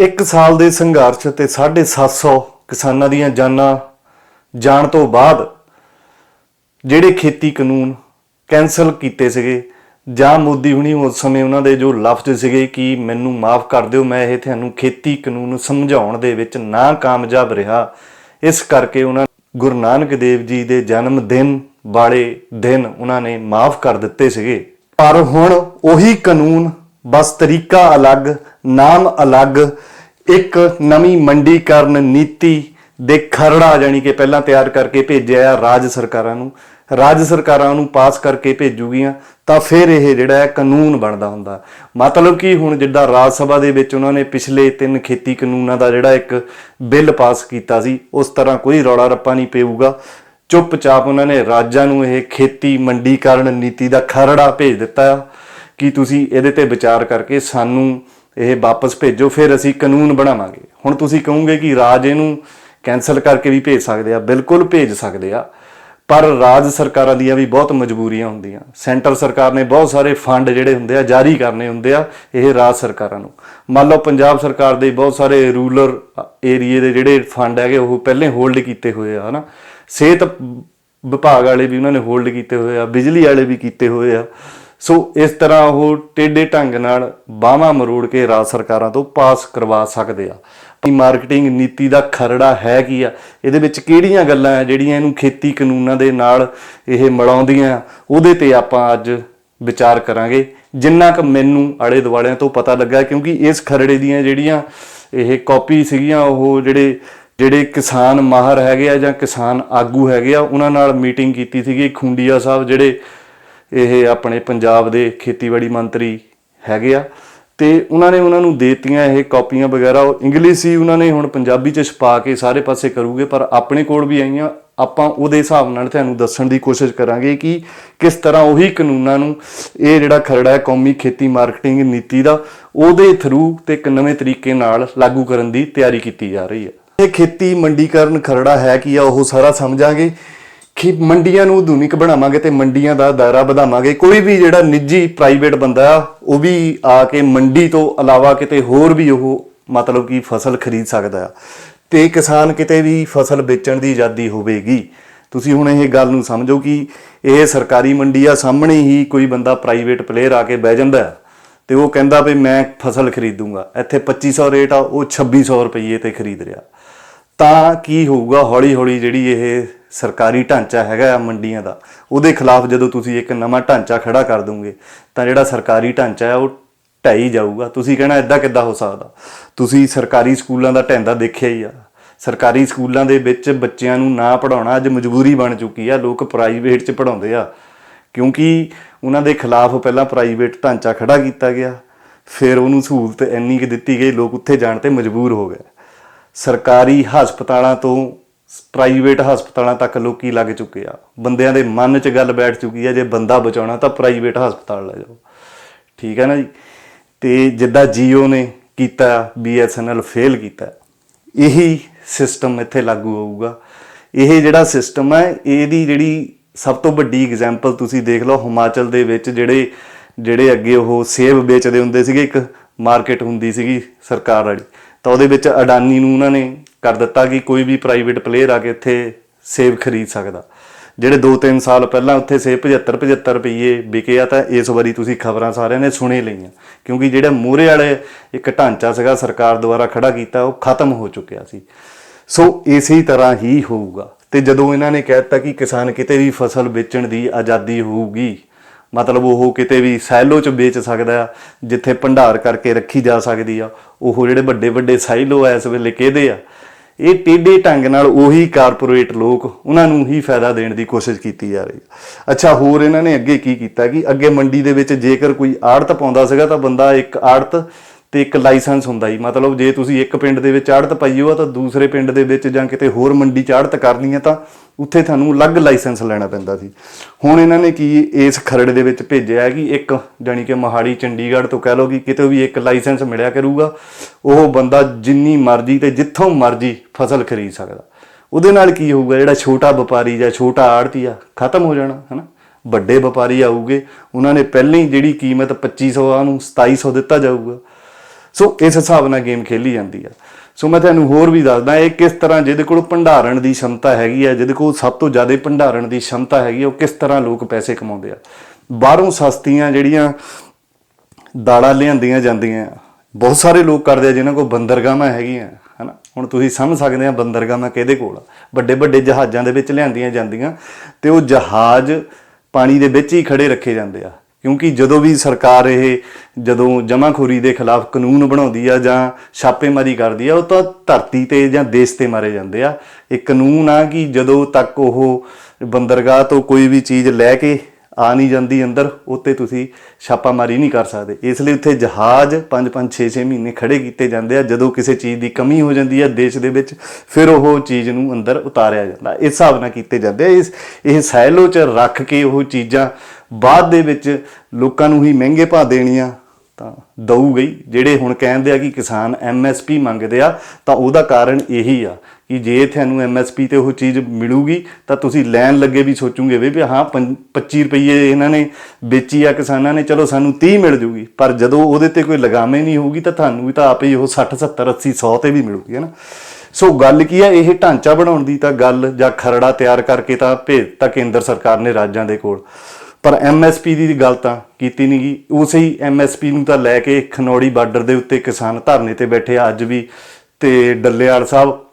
ਇੱਕ ਸਾਲ ਦੇ ਸੰਘਰਸ਼ ਤੇ 750 ਕਿਸਾਨਾਂ ਦੀਆਂ ਜਾਨਾਂ ਜਾਣ ਤੋਂ ਬਾਅਦ ਜਿਹੜੇ ਖੇਤੀ ਕਾਨੂੰਨ ਕੈਨਸਲ ਕੀਤੇ ਸੀਗੇ, ਜਾਂ ਮੋਦੀ ਹੁਣੀ ਉਸ ਸਮੇਂ ਉਹਨਾਂ ਦੇ ਜੋ ਲਫ਼ਜ਼ ਸੀਗੇ ਕਿ ਮੈਨੂੰ ਮਾਫ ਕਰ ਦਿਓ, ਮੈਂ ਇਹ ਤੁਹਾਨੂੰ ਖੇਤੀ ਕਾਨੂੰਨ ਸਮਝਾਉਣ ਦੇ ਵਿੱਚ ਨਾ ਕਾਮਯਾਬ ਰਿਹਾ। ਇਸ ਕਰਕੇ ਉਹਨਾਂ ਗੁਰੂ ਨਾਨਕ ਦੇਵ ਜੀ ਦੇ ਜਨਮ ਦਿਨ ਵਾਲੇ ਦਿਨ ਉਹਨਾਂ ਨੇ ਮਾਫ ਕਰ ਦਿੱਤੇ ਸੀਗੇ। ਪਰ ਹੁਣ ਉਹੀ ਕਾਨੂੰਨ ਬਸ ਤਰੀਕਾ ਅਲੱਗ, ਨਾਮ ਅਲੱਗ, ਇੱਕ ਨਵੀਂ ਮੰਡੀਕਰਨ ਨੀਤੀ ਦੇ ਖਰੜਾ ਜਾਨੀ ਕਿ ਪਹਿਲਾਂ ਤਿਆਰ ਕਰਕੇ ਭੇਜਿਆ ਆ ਰਾਜ ਸਰਕਾਰਾਂ ਨੂੰ। ਰਾਜ ਸਰਕਾਰਾਂ ਨੂੰ ਪਾਸ ਕਰਕੇ ਭੇਜੂਗੀਆਂ ਤਾਂ ਫਿਰ ਇਹ ਜਿਹੜਾ ਹੈ ਕਾਨੂੰਨ ਬਣਦਾ ਹੁੰਦਾ। ਮਤਲਬ ਕਿ ਹੁਣ ਜਿੱਦਾਂ ਰਾਜ ਸਭਾ ਦੇ ਵਿੱਚ ਉਹਨਾਂ ਨੇ ਪਿਛਲੇ ਤਿੰਨ ਖੇਤੀ ਕਾਨੂੰਨਾਂ ਦਾ ਜਿਹੜਾ ਇੱਕ ਬਿੱਲ ਪਾਸ ਕੀਤਾ ਸੀ, ਉਸ ਤਰ੍ਹਾਂ ਕੋਈ ਰੌਲਾ ਰੱਪਾ ਨਹੀਂ ਪਊਗਾ। ਚੁੱਪਚਾਪ ਉਹਨਾਂ ਨੇ ਰਾਜਾਂ ਨੂੰ ਇਹ ਖੇਤੀ ਮੰਡੀਕਰਨ ਨੀਤੀ ਦਾ ਖਰੜਾ ਭੇਜ ਦਿੱਤਾ ਆ। ਕਿ ਤੁਸੀਂ ਇਹਦੇ ਤੇ ਵਿਚਾਰ ਕਰਕੇ ਸਾਨੂੰ ਇਹ ਵਾਪਸ ਭੇਜੋ, ਫਿਰ ਅਸੀਂ ਕਾਨੂੰਨ ਬਣਾਵਾਂਗੇ। ਹੁਣ ਤੁਸੀਂ ਕਹੋਗੇ ਕਿ ਰਾਜ ਇਹਨੂੰ ਕੈਨਸਲ ਕਰਕੇ ਵੀ ਭੇਜ ਸਕਦੇ ਆ, ਬਿਲਕੁਲ ਭੇਜ ਸਕਦੇ ਆ, ਪਰ ਰਾਜ ਸਰਕਾਰਾਂ ਦੀਆਂ ਵੀ ਬਹੁਤ ਮਜਬੂਰੀਆਂ ਹੁੰਦੀਆਂ। ਸੈਂਟਰ ਸਰਕਾਰ ਨੇ ਬਹੁਤ ਸਾਰੇ ਫੰਡ ਜਿਹੜੇ ਹੁੰਦੇ ਆ, ਜਾਰੀ ਕਰਨੇ ਹੁੰਦੇ ਆ, ਇਹ ਰਾਜ ਸਰਕਾਰਾਂ ਨੂੰ। ਮੰਨ ਲਓ ਪੰਜਾਬ ਸਰਕਾਰ ਦੇ ਬਹੁਤ ਸਾਰੇ ਰੂਰਲ ਏਰੀਏ ਦੇ ਜਿਹੜੇ ਫੰਡ ਹੈਗੇ, ਉਹ ਪਹਿਲੇ ਹੋਲਡ ਕੀਤੇ ਹੋਏ ਆ, ਹਨਾ। ਸਿਹਤ ਵਿਭਾਗ ਵਾਲੇ ਵੀ ਉਹਨਾਂ ਨੇ ਹੋਲਡ ਕੀਤੇ ਹੋਏ ਆ, ਬਿਜਲੀ ਵਾਲੇ ਵੀ ਕੀਤੇ ਹੋਏ ਆ। ਸੋ ਇਸ ਤਰ੍ਹਾਂ ਉਹ ਟੇਡੇ ਢੰਗ ਨਾਲ ਬਾਹਾਂ ਮਰੋੜ ਕੇ ਰਾਜ ਸਰਕਾਰਾਂ ਤੋਂ ਪਾਸ ਕਰਵਾ ਸਕਦੇ ਆ। ਆਪਣੀ ਮਾਰਕੀਟਿੰਗ ਨੀਤੀ ਦਾ ਖਰੜਾ ਹੈ ਕੀ ਆ? ਇਹਦੇ ਵਿੱਚ ਕਿਹੜੀਆਂ ਗੱਲਾਂ ਆ ਜਿਹੜੀਆਂ ਇਹਨੂੰ ਖੇਤੀ ਕਾਨੂੰਨਾਂ ਦੇ ਨਾਲ ਇਹ ਮਿਲਾਉਂਦੀਆਂ ਉਹਦੇ ਤੇ ਆਪਾਂ ਅੱਜ ਵਿਚਾਰ ਕਰਾਂਗੇ। ਜਿੰਨਾ ਕੁ ਮੈਨੂੰ ਆਲੇ ਦੁਆਲਿਆਂ ਤੋਂ ਪਤਾ ਲੱਗਾ, ਕਿਉਂਕਿ ਇਸ ਖਰੜੇ ਦੀਆਂ ਜਿਹੜੀਆਂ ਇਹ ਕਾਪੀ ਸੀਗੀਆਂ, ਉਹ ਜਿਹੜੇ ਜਿਹੜੇ ਕਿਸਾਨ ਮਾਹਰ ਹੈਗੇ ਆ ਜਾਂ ਕਿਸਾਨ ਆਗੂ ਹੈਗੇ ਆ, ਉਹਨਾਂ ਨਾਲ ਮੀਟਿੰਗ ਕੀਤੀ ਸੀਗੀ। ਖੁੰਡੀਆ ਸਾਹਿਬ ਜਿਹੜੇ ਇਹ ਆਪਣੇ ਪੰਜਾਬ ਦੇ ਖੇਤੀਬਾੜੀ ਮੰਤਰੀ ਹੈਗੇ ਆ। ਤੇ ਉਹਨਾਂ ਨੇ ਉਹਨਾਂ ਨੂੰ ਦੇਤੀਆਂ ਇਹ ਕਾਪੀਆਂ ਵਗੈਰਾ, ਉਹ ਇੰਗਲਿਸ਼ ਹੀ ਉਹਨਾਂ ਨੇ ਹੁਣ ਪੰਜਾਬੀ ਚ ਛਪਾ ਕੇ ਸਾਰੇ ਪਾਸੇ ਕਰੂਗੇ, ਪਰ ਆਪਣੇ ਕੋਲ ਵੀ ਆਈਆਂ। ਆਪਾਂ ਉਹਦੇ ਹਿਸਾਬ ਨਾਲ ਤੁਹਾਨੂੰ ਦੱਸਣ ਦੀ ਕੋਸ਼ਿਸ਼ ਕਰਾਂਗੇ ਕਿ ਕਿਸ ਤਰ੍ਹਾਂ ਉਹੀ ਕਾਨੂੰਨਾਂ ਨੂੰ ਇਹ ਜਿਹੜਾ ਖਰੜਾ ਹੈ, ਕੌਮੀ ਖੇਤੀ ਮਾਰਕੀਟਿੰਗ ਨੀਤੀ ਦਾ, ਉਹਦੇ ਥਰੂ ਤੇ ਇੱਕ ਨਵੇਂ ਤਰੀਕੇ ਨਾਲ ਲਾਗੂ ਕਰਨ ਦੀ ਤਿਆਰੀ ਕੀਤੀ ਜਾ ਰਹੀ ਹੈ। ਇਹ ਖੇਤੀ ਮੰਡੀਕਰਨ ਖਰੜਾ ਹੈ ਕੀ ਆ, ਉਹ ਸਾਰਾ ਸਮਝਾਂਗੇ। ਕਿ ਮੰਡੀਆਂ ਨੂੰ ਆਧੁਨਿਕ ਬਣਾਵਾਂਗੇ ਤੇ ਮੰਡੀਆਂ ਦਾ ਦਾਇਰਾ ਵਧਾਵਾਂਗੇ। ਕੋਈ ਵੀ ਜਿਹੜਾ ਨਿੱਜੀ ਪ੍ਰਾਈਵੇਟ ਬੰਦਾ ਆ ਉਹ ਵੀ ਆ ਕੇ ਮੰਡੀ ਤੋਂ ਇਲਾਵਾ ਕਿਤੇ ਹੋਰ ਵੀ ਉਹ ਮਤਲਬ ਕਿ ਫਸਲ ਖਰੀਦ ਸਕਦਾ। ਆ ਤੇ ਕਿਸਾਨ ਕਿਤੇ ਵੀ ਫਸਲ ਵੇਚਣ ਦੀ ਆਜ਼ਾਦੀ ਹੋਵੇਗੀ। ਤੁਸੀਂ ਹੁਣ ਇਹ ਗੱਲ ਨੂੰ ਸਮਝੋ ਕਿ ਇਹ ਸਰਕਾਰੀ ਮੰਡੀ ਆ, ਸਾਹਮਣੇ ਹੀ ਕੋਈ ਬੰਦਾ ਪ੍ਰਾਈਵੇਟ ਪਲੇਅਰ ਆ ਕੇ ਬਹਿ ਜਾਂਦਾ ਹੈ ਤੇ ਉਹ ਕਹਿੰਦਾ ਵੀ ਮੈਂ ਫਸਲ ਖਰੀਦੂੰਗਾ। ਇੱਥੇ 2500 ਰੇਟ ਆ, ਉਹ 2600 ਰੁਪਏ ਤੇ ਖਰੀਦ ਰਿਹਾ। ਤਾਂ ਕੀ ਹੋਊਗਾ ਹੌਲੀ ਹੌਲੀ ਜਿਹੜੀ ਇਹ ਸਰਕਾਰੀ ਢਾਂਚਾ ਹੈਗਾ ਆ ਮੰਡੀਆਂ ਦਾ, ਉਹਦੇ ਖਿਲਾਫ ਜਦੋਂ ਤੁਸੀਂ ਇੱਕ ਨਵਾਂ ਢਾਂਚਾ ਖੜਾ ਕਰ ਦੋਗੇ, ਤਾਂ ਜਿਹੜਾ ਸਰਕਾਰੀ ਢਾਂਚਾ ਹੈ ਉਹ ਢਾਈ ਜਾਊਗਾ। ਤੁਸੀਂ ਕਹਿਣਾ ਇਦਾਂ ਕਿੱਦਾਂ ਹੋ ਸਕਦਾ? ਤੁਸੀਂ ਸਰਕਾਰੀ ਸਕੂਲਾਂ ਦਾ ਢਾਂਚਾ ਦੇਖਿਆ ਹੀ ਆ। ਸਰਕਾਰੀ ਸਕੂਲਾਂ ਦੇ ਵਿੱਚ ਬੱਚਿਆਂ ਨੂੰ ਨਾ ਪੜਾਉਣਾ ਅੱਜ ਮਜਬੂਰੀ ਬਣ ਚੁੱਕੀ ਆ, ਲੋਕ ਪ੍ਰਾਈਵੇਟ 'ਚ ਪੜਾਉਂਦੇ ਆ। ਕਿਉਂਕਿ ਉਹਨਾਂ ਦੇ ਖਿਲਾਫ ਪਹਿਲਾਂ ਪ੍ਰਾਈਵੇਟ ਢਾਂਚਾ ਖੜਾ ਕੀਤਾ ਗਿਆ, ਫਿਰ ਉਹਨੂੰ ਸਹੂਲਤ ਇੰਨੀ ਕਿ ਦਿੱਤੀ ਗਈ, ਲੋਕ ਉੱਥੇ ਜਾਣ ਤੇ ਮਜਬੂਰ ਹੋ ਗਏ। ਸਰਕਾਰੀ ਹਸਪਤਾਲਾਂ ਤੋਂ ਪ੍ਰਾਈਵੇਟ ਹਸਪਤਾਲਾਂ ਤੱਕ ਲੋਕੀ ਲੱਗ ਚੁੱਕੇ ਆ। ਬੰਦਿਆਂ ਦੇ ਮਨ 'ਚ ਗੱਲ ਬੈਠ ਚੁੱਕੀ ਆ, ਜੇ ਬੰਦਾ ਬਚਾਉਣਾ ਤਾਂ ਪ੍ਰਾਈਵੇਟ ਹਸਪਤਾਲ ਲੈ ਜਾਓ। ਠੀਕ ਹੈ ਨਾ ਜੀ? ਤੇ ਜਿੱਦਾਂ ਜੀਓ ਨੇ ਕੀਤਾ BSNL ਫੇਲ ਕੀਤਾ, ਇਹੀ ਸਿਸਟਮ ਇੱਥੇ ਲਾਗੂ ਹੋਊਗਾ। ਇਹ ਜਿਹੜਾ ਸਿਸਟਮ ਹੈ, ਇਹਦੀ ਜਿਹੜੀ ਸਭ ਤੋਂ ਵੱਡੀ ਐਗਜ਼ਾਮਪਲ ਤੁਸੀਂ ਦੇਖ ਲਓ, ਹਿਮਾਚਲ ਦੇ ਵਿੱਚ ਜਿਹੜੇ ਜਿਹੜੇ ਅੱਗੇ ਉਹ ਸੇਬ ਵੇਚਦੇ ਹੁੰਦੇ ਸੀਗੇ, ਇੱਕ ਮਾਰਕੀਟ ਹੁੰਦੀ ਸੀਗੀ ਸਰਕਾਰ ਵਾਲੀ। ਤਾਂ ਉਹਦੇ ਵਿੱਚ ਅਡਾਨੀ ਨੂੰ ਉਹਨਾਂ ਨੇ ਕਰ ਦਿੱਤਾ ਕਿ ਕੋਈ ਵੀ ਪ੍ਰਾਈਵੇਟ ਪਲੇਅਰ ਆ ਕੇ ਇੱਥੇ ਸੇਬ ਖਰੀਦ ਸਕਦਾ। ਜਿਹੜੇ 2-3 ਸਾਲ ਪਹਿਲਾਂ ਉੱਥੇ ਸੇਬ 75 75 ਰੁਪਏ ਵਿਕੇ ਆ, ਤਾਂ ਇਸ ਵਾਰੀ ਤੁਸੀਂ ਖਬਰਾਂ ਸਾਰਿਆਂ ਨੇ ਸੁਣੇ ਲਈਆਂ। ਕਿਉਂਕਿ ਜਿਹੜਾ ਮੂਹਰੇ ਵਾਲੇ ਇੱਕ ਢਾਂਚਾ ਸੀਗਾ, ਸਰਕਾਰ ਦੁਆਰਾ ਖੜਾ ਕੀਤਾ, ਉਹ ਖਤਮ ਹੋ ਚੁੱਕਿਆ ਸੀ। ਸੋ ਇਸੇ ਤਰ੍ਹਾਂ ਹੀ ਹੋਊਗਾ। ਤੇ ਜਦੋਂ ਇਹਨਾਂ ਨੇ ਕਹਿ ਦਿੱਤਾ ਕਿ ਕਿਸਾਨ ਕਿਤੇ ਵੀ ਫਸਲ ਵੇਚਣ ਦੀ ਆਜ਼ਾਦੀ ਹੋਊਗੀ, ਮਤਲਬ ਉਹ ਕਿਤੇ ਵੀ ਸੈਲੋ ਚ ਵੇਚ ਸਕਦਾ ਆ, ਜਿੱਥੇ ਭੰਡਾਰ ਕਰਕੇ ਰੱਖੀ ਜਾ ਸਕਦੀ ਆ, ਉਹ ਜਿਹੜੇ ਵੱਡੇ ਵੱਡੇ ਸਾਈਲੋ ਆ ਇਸ ਵੇਲੇ ਕਿਹਦੇ ਆ? ਇਹ ਟੇਢੇ ਢੰਗ ਨਾਲ ਉਹੀ ਕਾਰਪੋਰੇਟ ਲੋਕ ਉਹਨਾਂ ਨੂੰ ਹੀ ਫਾਇਦਾ ਦੇਣ ਦੀ ਕੋਸ਼ਿਸ਼ ਕੀਤੀ ਜਾ ਰਹੀ ਹੈ। ਅੱਛਾ, ਹੋਰ ਇਹਨਾਂ ਨੇ ਅੱਗੇ ਕੀ ਕੀਤਾ ਕਿ ਅੱਗੇ ਮੰਡੀ ਦੇ ਵਿੱਚ ਜੇਕਰ ਕੋਈ ਆੜਤ ਪਾਉਂਦਾ ਸੀਗਾ ਤਾਂ ਬੰਦਾ ਇੱਕ ਆੜਤ ਤੇ ਇੱਕ ਲਾਇਸੈਂਸ ਹੁੰਦਾ ਜੀ। ਮਤਲਬ ਜੇ ਤੁਸੀਂ ਇੱਕ ਪਿੰਡ ਦੇ ਵਿੱਚ ਆੜਤ ਪਾਈ ਹੋ ਤਾਂ ਦੂਸਰੇ ਪਿੰਡ ਦੇ ਵਿੱਚ ਜਾਂ ਕਿਤੇ ਹੋਰ ਮੰਡੀ 'ਚ ਆੜਤ ਕਰਨੀ ਹੈ ਤਾਂ ਉੱਥੇ ਤੁਹਾਨੂੰ ਅਲੱਗ ਲਾਇਸੈਂਸ ਲੈਣਾ ਪੈਂਦਾ ਸੀ। ਹੁਣ ਇਹਨਾਂ ਨੇ ਕੀ ਇਸ ਖਰੜ ਦੇ ਵਿੱਚ ਭੇਜਿਆ ਹੈ ਕਿ ਇੱਕ ਜਾਨੀ ਕਿ ਮਹਾੜੀ ਚੰਡੀਗੜ੍ਹ ਤੋਂ ਕਹਿ ਲਓ ਕਿ ਕਿਤੇ ਵੀ ਇੱਕ ਲਾਇਸੈਂਸ ਮਿਲਿਆ ਕਰੂਗਾ, ਉਹ ਬੰਦਾ ਜਿੰਨੀ ਮਰਜ਼ੀ ਤੇ ਜਿੱਥੋਂ ਮਰਜ਼ੀ ਫਸਲ ਖਰੀਦ ਸਕਦਾ। ਉਹਦੇ ਨਾਲ ਕੀ ਹੋਊਗਾ, ਜਿਹੜਾ ਛੋਟਾ ਵਪਾਰੀ ਜਾਂ ਛੋਟਾ ਆੜਤੀ ਆ, ਖਤਮ ਹੋ ਜਾਣਾ, ਹਨਾ? ਵੱਡੇ ਵਪਾਰੀ ਆਊਗੇ, ਉਹਨਾਂ ਨੇ ਪਹਿਲਾਂ ਹੀ ਜਿਹੜੀ ਕੀਮਤ 2500 ਆ ਉਹਨੂੰ 2700 ਦਿੱਤਾ ਜਾਊਗਾ। ਸੋ ਇਸ ਹਿਸਾਬ ਨਾਲ ਗੇਮ ਖੇਲੀ ਜਾਂਦੀ ਆ। ਸੋ ਮੈਂ ਤੁਹਾਨੂੰ ਹੋਰ ਵੀ ਦੱਸਦਾ, ਇਹ ਕਿਸ ਤਰ੍ਹਾਂ ਜਿਹਦੇ ਕੋਲ ਭੰਡਾਰਨ ਦੀ ਸ਼ਮਤਾ ਹੈਗੀ ਆ, ਜਿਹਦੇ ਕੋਲ ਸਭ ਤੋਂ ਜ਼ਿਆਦਾ ਭੰਡਾਰਨ ਦੀ ਸ਼ਮਤਾ ਹੈਗੀ ਆ, ਉਹ ਕਿਸ ਤਰ੍ਹਾਂ ਲੋਕ ਪੈਸੇ ਕਮਾਉਂਦੇ ਆ। ਬਾਹਰੋਂ ਸਸਤੀਆਂ ਜਿਹੜੀਆਂ ਦਾਲਾਂ ਲਿਆਂਦੀਆਂ ਜਾਂਦੀਆਂ, ਬਹੁਤ ਸਾਰੇ ਲੋਕ ਕਰਦੇ ਆ, ਜਿਨ੍ਹਾਂ ਕੋਲ ਬੰਦਰਗਾਹਾਂ ਹੈਗੀਆਂ, ਹਨਾ? ਹੁਣ ਤੁਸੀਂ ਸਮਝ ਸਕਦੇ ਆ ਬੰਦਰਗਾਹਾਂ ਕਿਹਦੇ ਕੋਲ ਆ। ਵੱਡੇ ਵੱਡੇ ਜਹਾਜ਼ਾਂ ਦੇ ਵਿੱਚ ਲਿਆਂਦੀਆਂ ਜਾਂਦੀਆਂ ਤੇ ਉਹ ਜਹਾਜ਼ ਪਾਣੀ ਦੇ ਵਿੱਚ ਹੀ ਖੜੇ ਰੱਖੇ ਜਾਂਦੇ ਆ। ਕਿਉਂਕਿ ਜਦੋਂ ਵੀ ਸਰਕਾਰ ਇਹ ਜਦੋਂ ਜਮਾਖੋਰੀ ਦੇ ਖਿਲਾਫ ਕਾਨੂੰਨ ਬਣਾਉਂਦੀ ਆ ਜਾਂ ਛਾਪੇਮਾਰੀ ਕਰਦੀ ਆ, ਉਹ ਤਾਂ ਧਰਤੀ ਤੇ ਜਾਂ ਦੇਸ਼ ਤੇ ਮਾਰੇ ਜਾਂਦੇ ਆ। ਇਹ ਕਾਨੂੰਨ ਆ ਕਿ ਜਦੋਂ ਤੱਕ ਉਹ ਬੰਦਰਗਾਹ ਤੋਂ ਕੋਈ ਵੀ ਚੀਜ਼ ਲੈ ਕੇ ਆ ਨਹੀਂ ਜਾਂਦੀ ਅੰਦਰ, ਉੱਤੇ ਤੁਸੀਂ ਛਾਪਾਮਾਰੀ ਨਹੀਂ ਕਰ ਸਕਦੇ। ਇਸ ਲਈ ਉੱਥੇ ਜਹਾਜ਼ 5-5 6-6 ਮਹੀਨੇ ਖੜੇ ਕੀਤੇ ਜਾਂਦੇ ਆ। ਜਦੋਂ ਕਿਸੇ ਚੀਜ਼ ਦੀ ਕਮੀ ਹੋ ਜਾਂਦੀ ਹੈ ਦੇਸ਼ ਦੇ ਵਿੱਚ, ਫਿਰ ਉਹ ਚੀਜ਼ ਨੂੰ ਅੰਦਰ ਉਤਾਰਿਆ ਜਾਂਦਾ। ਇਸ ਹਿਸਾਬ ਨਾਲ ਕੀਤੇ ਜਾਂਦੇ ਆ। ਇਸ, ਇਹ ਸੈਲੋ 'ਚ ਰੱਖ ਕੇ ਉਹ ਚੀਜ਼ਾਂ ਬਾਅਦ ਦੇ ਵਿੱਚ ਲੋਕਾਂ ਨੂੰ ਹੀ ਮਹਿੰਗੇ ਭਾਅ ਦੇਣੀਆਂ ਤਾਂ ਦਊ ਗਈ। ਜਿਹੜੇ ਹੁਣ ਕਹਿੰਦੇ ਆ ਕਿ ਕਿਸਾਨ ਐਮਐਸਪੀ ਮੰਗਦੇ ਆ, ਤਾਂ ਉਹਦਾ ਕਾਰਨ ਇਹੀ ਆ ਕਿ ਜੇ ਤੁਹਾਨੂੰ ਐਮਐਸਪੀ ਤੇ ਉਹ ਚੀਜ਼ ਮਿਲੂਗੀ, ਤਾਂ ਤੁਸੀਂ ਲੈਣ ਲੱਗੇ ਵੀ ਸੋਚੋਗੇ ਵੀ ਹਾਂ ਪੰ- 25 ਰੁਪਏ ਇਹਨਾਂ ਨੇ ਵੇਚੀ ਆ ਕਿਸਾਨਾਂ ਨੇ, ਚਲੋ ਸਾਨੂੰ 30 ਮਿਲ ਜੂਗੀ। ਪਰ ਜਦੋਂ ਉਹਦੇ ਤੇ ਕੋਈ ਲਗਾਮੇ ਨਹੀਂ ਹੋਊਗੀ, ਤਾਂ ਤੁਹਾਨੂੰ ਵੀ ਤਾਂ ਆਪੇ ਹੀ ਉਹ 60 70 80 100 ਤੇ ਵੀ ਮਿਲੂਗੀ, ਹੈ ਨਾ? ਸੋ ਗੱਲ ਕੀ ਆ, ਇਹ ਢਾਂਚਾ ਬਣਾਉਣ ਦੀ ਤਾਂ ਗੱਲ ਜਾਂ ਖਰੜਾ ਤਿਆਰ ਕਰਕੇ ਤਾਂ ਭੇਜ ਤਾਂ ਕੇਂਦਰ ਸਰਕਾਰ ਨੇ ਰਾਜਾਂ ਦੇ ਕੋਲ। ਪਰ ਐਮਐਸਪੀ ਦੀ ਗੱਲ ਤਾਂ ਕੀਤੀ ਨਹੀਂ ਗਈ ਉਸੇ ਹੀ ਐਮਐਸਪੀ ਨੂੰ ਤਾਂ ਲੈ ਕੇ ਖਨੌੜੀ ਬਾਰਡਰ ਦੇ ਉੱਤੇ ਕਿਸਾਨ ਧਰਨੇ ਤੇ ਬੈਠੇ ਆ। ਅੱਜ ਵੀ ਤੇ ਡੱਲੇਵਾਲ ਸਾਹਿਬ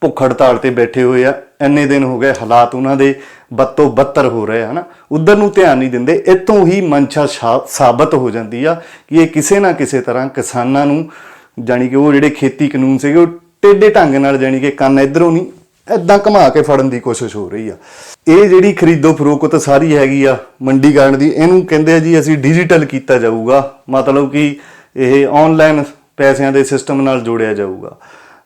ਭੁੱਖ ਹੜਤਾਲ ਤੇ ਬੈਠੇ ਹੋਏ ਆ। ਇੰਨੇ ਦਿਨ ਹੋ ਗਏ ਹਾਲਾਤ ਉਹਨਾਂ ਦੇ ਬੱਤੋਂ ਬੱਤਰ ਹੋ ਰਹੇ ਆ, ਹਨਾ? ਉਧਰ ਨੂੰ ਧਿਆਨ ਨਹੀਂ ਦਿੰਦੇ। ਇਤੋਂ ਹੀ ਮਨਸ਼ਾ ਸ਼ਾ- ਸਾਬਤ ਹੋ ਜਾਂਦੀ ਆ ਕਿ ਇਹ ਕਿਸੇ ਨਾ ਕਿਸੇ ਤਰ੍ਹਾਂ ਕਿਸਾਨਾਂ ਨੂੰ, ਜਾਣੀ ਕਿ ਉਹ ਜਿਹੜੇ ਖੇਤੀ ਕਾਨੂੰਨ ਸੀਗੇ, ਉਹ ਟੇਢੇ ਢੰਗ ਨਾਲ ਜਾਣੀ ਕਿ ਕੰਨ ਇਧਰੋਂ ਨਹੀਂ ਐਦਾਂ ਘੁਮਾ ਕੇ ਫੜਨ ਦੀ ਕੋਸ਼ਿਸ਼ ਹੋ ਰਹੀ ਆ। ਇਹ ਜਿਹੜੀ ਖਰੀਦੋ ਫਰੋਖਤ ਸਾਰੀ ਹੈਗੀ ਆ ਮੰਡੀਕਰਨ ਦੀ, ਇਹਨੂੰ ਕਹਿੰਦੇ ਆ ਜੀ ਅਸੀਂ ਡਿਜੀਟਲ ਕੀਤਾ ਜਾਊਗਾ। ਮਤਲਬ ਕਿ ਇਹ ਆਨਲਾਈਨ ਪੈਸਿਆਂ ਦੇ ਸਿਸਟਮ ਨਾਲ ਜੋੜਿਆ ਜਾਊਗਾ।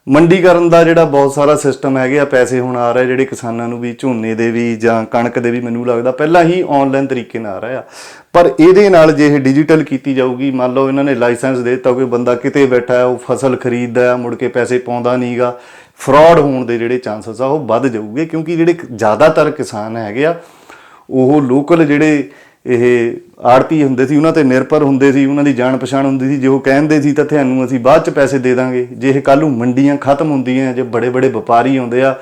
ਮੰਡੀਕਰਨ ਦਾ ਜਿਹੜਾ ਬਹੁਤ ਸਾਰਾ ਸਿਸਟਮ ਹੈਗੇ ਆ, ਪੈਸੇ ਹੁਣ ਆ ਰਹੇ ਜਿਹੜੇ ਕਿਸਾਨਾਂ ਨੂੰ ਵੀ, ਝੋਨੇ ਦੇ ਵੀ ਜਾਂ ਕਣਕ ਦੇ ਵੀ ਮੈਨੂੰ ਲੱਗਦਾ ਪਹਿਲਾਂ ਹੀ ਆਨਲਾਈਨ ਤਰੀਕੇ ਨਾਲ ਆ ਰਿਹਾ ਪਰ ਇਹਦੇ ਨਾਲ ਜੇ ਇਹ ਡਿਜੀਟਲ ਕੀਤੀ ਜਾਊਗੀ, ਮੰਨ ਲਓ ਇਹਨਾਂ ਨੇ ਲਾਇਸੈਂਸ ਦੇ ਦਿੱਤਾ, ਕੋਈ ਬੰਦਾ ਕਿਤੇ ਬੈਠਾ ਹੈ, ਉਹ ਫਸਲ ਖਰੀਦਦਾ ਹੈ, ਮੁੜ ਕੇ ਪੈਸੇ ਪਾਉਂਦਾ ਨਹੀਂਗਾ ਫਰਾਡ ਹੋਣ ਦੇ ਜਿਹੜੇ ਚਾਂਸਸ ਆ ਉਹ ਵੱਧ ਜਾਊਗੇ ਕਿਉਂਕਿ ਜਿਹੜੇ ਜ਼ਿਆਦਾਤਰ ਕਿਸਾਨ ਹੈਗੇ ਆ, ਉਹ ਲੋਕਲ ਜਿਹੜੇ ਇਹ ਆੜਤੀ ਹੁੰਦੇ ਸੀ, ਉਹਨਾਂ ਤੇ ਨਿਰਭਰ ਹੁੰਦੇ ਸੀ, ਉਹਨਾਂ ਦੀ ਜਾਣ ਪਛਾਣ ਹੁੰਦੀ ਸੀ, ਜੇ ਉਹ ਕਹਿੰਦੇ ਸੀ ਤਾਂ ਤੁਹਾਨੂੰ ਅਸੀਂ ਬਾਅਦ ਚ ਪੈਸੇ ਦੇ ਦਾਂਗੇ। ਜੇ ਇਹ ਕੱਲ ਨੂੰ ਮੰਡੀਆਂ ਖਤਮ ਹੁੰਦੀਆਂ, ਜੇ ਬੜੇ ਬੜੇ ਵਪਾਰੀ ਆਉਂਦੇ ਆ,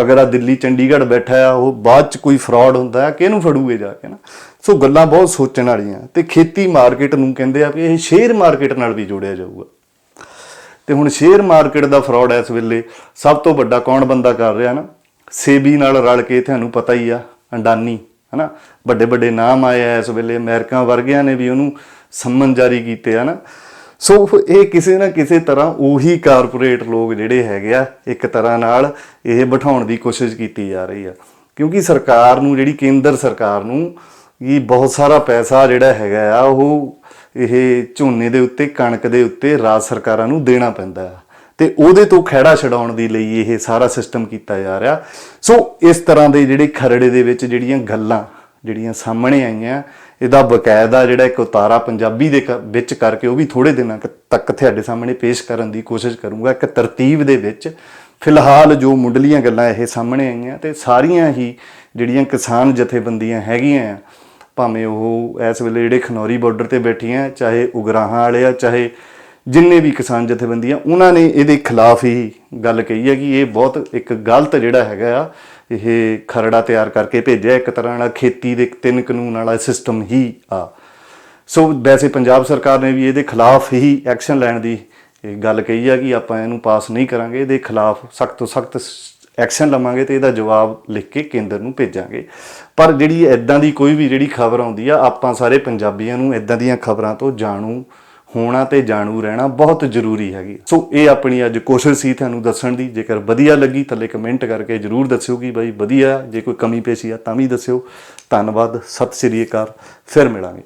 ਅਗਰ ਆ ਦਿੱਲੀ, ਚੰਡੀਗੜ੍ਹ ਬੈਠਾ ਆ, ਉਹ ਬਾਅਦ ਚ ਕੋਈ ਫਰਾਡ ਹੁੰਦਾ ਹੈ ਕਿਹਨੂੰ ਫੜੂਗੇ ਜਾ ਕੇ ਨਾ? ਸੋ ਗੱਲਾਂ ਬਹੁਤ ਸੋਚਣ ਵਾਲੀਆਂ। ਤੇ ਖੇਤੀ ਮਾਰਕੀਟ ਨੂੰ ਕਹਿੰਦੇ ਆ ਵੀ ਇਹ ਸ਼ੇਅਰ ਮਾਰਕੀਟ ਨਾਲ ਵੀ ਜੋੜਿਆ ਜਾਊਗਾ। ਤੇ ਹੁਣ ਸ਼ੇਅਰ ਮਾਰਕੀਟ ਦਾ ਫਰਾਡ ਇਸ ਵੇਲੇ ਸਭ ਤੋਂ ਵੱਡਾ ਕੌਣ ਬੰਦਾ ਕਰ ਰਿਹਾ ਨਾ? ਸੇਬੀ ਨਾਲ ਰਲ ਕੇ ਤੁਹਾਨੂੰ ਪਤਾ ਹੀ ਆ, ਅੰਡਾਨੀ, ਹਨਾ? ਵੱਡੇ ਵੱਡੇ ਨਾਮ ਆਏ ਆ ਇਸ ਵੇਲੇ, ਅਮਰੀਕਾ ਵਰਗਿਆਂ ਨੇ ਵੀ ਉਹਨੂੰ ਸੰਮਨ ਜਾਰੀ ਕੀਤੇ ਆ ਨਾ। ਸੋ ਇਹ ਕਿਸੇ ਨਾ ਕਿਸੇ ਤਰ੍ਹਾਂ ਉਹੀ ਕਾਰਪੋਰੇਟ ਲੋਕ ਜਿਹੜੇ ਹੈਗੇ ਆ, ਇੱਕ ਤਰ੍ਹਾਂ ਨਾਲ ਇਹ ਬਿਠਾਉਣ ਦੀ ਕੋਸ਼ਿਸ਼ ਕੀਤੀ ਜਾ ਰਹੀ ਆ। ਕਿਉਂਕਿ ਸਰਕਾਰ ਨੂੰ, ਜਿਹੜੀ ਕੇਂਦਰ ਸਰਕਾਰ ਨੂੰ, ਇਹ ਬਹੁਤ ਸਾਰਾ ਪੈਸਾ ਜਿਹੜਾ ਹੈਗਾ ਆ, ਉਹ ਇਹ ਝੋਨੇ ਦੇ ਉੱਤੇ, ਕਣਕ ਦੇ ਉੱਤੇ ਰਾਜ ਸਰਕਾਰਾਂ ਨੂੰ ਦੇਣਾ ਪੈਂਦਾ ਆ ਤੇ ਉਹਦੇ ਤੋਂ ਖਹਿੜਾ ਛਡਾਉਣ ਦੇ ਲਈ ਇਹ ਸਾਰਾ ਸਿਸਟਮ ਕੀਤਾ ਜਾ ਰਿਹਾ। ਸੋ ਇਸ ਤਰ੍ਹਾਂ ਦੇ ਜਿਹੜੇ ਖਰੜੇ ਦੇ ਵਿੱਚ ਜਿਹੜੀਆਂ ਗੱਲਾਂ, ਜਿਹੜੀਆਂ ਸਾਹਮਣੇ ਆਈਆਂ, ਇਹਦਾ ਬਕਾਇਦਾ ਜਿਹੜਾ ਇੱਕ ਉਤਾਰਾ ਪੰਜਾਬੀ ਦੇ ਕ- ਵਿੱਚ ਕਰਕੇ ਉਹ ਵੀ ਥੋੜੇ ਦਿਨਾਂ ਤੱਕ ਤੁਹਾਡੇ ਸਾਹਮਣੇ ਪੇਸ਼ ਕਰਨ ਦੀ ਕੋਸ਼ਿਸ਼ ਕਰੂੰਗਾ। ਇੱਕ ਤਰਤੀਬ ਦੇ ਵਿੱਚ ਫਿਲਹਾਲ ਜੋ ਮੁੱਢਲੀਆਂ ਗੱਲਾਂ ਇਹ ਸਾਹਮਣੇ ਆਈਆਂ ਤੇ ਸਾਰੀਆਂ ਹੀ ਜਿਹੜੀਆਂ ਕਿਸਾਨ ਜਥੇਬੰਦੀਆਂ ਹੈਗੀਆਂ ਆ ਭਾਵੇਂ ਉਹ ਇਸ ਵੇਲੇ ਜਿਹੜੇ ਖਨੌਰੀ ਬਾਰਡਰ ਤੇ ਬੈਠੇ ਬੈਠੀਆਂ, ਚਾਹੇ ਉਗਰਾਹਾਂ ਵਾਲੇ ਆ, ਚਾਹੇ ਜਿੰਨੇ ਵੀ ਕਿਸਾਨ ਜਥੇਬੰਦੀਆਂ, ਉਹਨਾਂ ਨੇ ਇਹਦੇ ਖਿਲਾਫ ਹੀ ਗੱਲ ਕਹੀ ਹੈ ਕਿ ਇਹ ਬਹੁਤ ਇੱਕ ਗਲਤ ਜਿਹੜਾ ਹੈਗਾ ਆ, ਇਹ ਖਰੜਾ ਤਿਆਰ ਕਰਕੇ ਭੇਜਿਆ, ਇੱਕ ਤਰ੍ਹਾਂ ਨਾਲ ਖੇਤੀ ਦੇ ਤਿੰਨ ਕਾਨੂੰਨ ਵਾਲਾ ਸਿਸਟਮ ਹੀ ਆ। ਸੋ ਵੈਸੇ ਪੰਜਾਬ ਸਰਕਾਰ ਨੇ ਵੀ ਇਹਦੇ ਖਿਲਾਫ ਹੀ ਐਕਸ਼ਨ ਲੈਣ ਦੀ ਗੱਲ ਕਹੀ ਆ ਕਿ ਆਪਾਂ ਇਹਨੂੰ ਪਾਸ ਨਹੀਂ ਕਰਾਂਗੇ, ਇਹਦੇ ਖਿਲਾਫ ਸਖਤ ਤੋਂ ਸਖਤ ਐਕਸ਼ਨ ਲਵਾਂਗੇ ਤੇ ਇਹਦਾ ਜਵਾਬ ਲਿਖ ਕੇ ਕੇਂਦਰ ਨੂੰ ਭੇਜਾਂਗੇ। ਪਰ ਜਿਹੜੀ ਐਦਾਂ ਦੀ ਕੋਈ ਵੀ ਜਿਹੜੀ ਖਬਰ ਆਉਂਦੀ ਆ, ਆਪਾਂ ਸਾਰੇ ਪੰਜਾਬੀਆਂ ਨੂੰ ਐਦਾਂ ਦੀਆਂ ਖਬਰਾਂ ਤੋਂ ਜਾਣੂ ਹੋਣਾ ਤੇ ਜਾਣੂ ਰਹਿਣਾ ਬਹੁਤ ਜ਼ਰੂਰੀ ਹੈਗੀ। ਸੋ ਇਹ ਆਪਣੀ ਅੱਜ ਕੋਸ਼ਿਸ਼ ਸੀ ਤੁਹਾਨੂੰ ਦੱਸਣ ਦੀ। ਜੇਕਰ ਵਧੀਆ ਲੱਗੀ ਥੱਲੇ ਕਮੈਂਟ ਕਰਕੇ ਜਰੂਰ ਦੱਸਿਓ ਕਿ ਬਾਈ ਵਧੀਆ, ਜੇ ਕੋਈ ਕਮੀ ਪੇਸ਼ੀ ਆ ਤਾਂ ਵੀ ਦੱਸਿਓ। ਧੰਨਵਾਦ, ਸਤਿ ਸ੍ਰੀ ਅਕਾਲ, ਫਿਰ ਮਿਲਾਂਗੇ।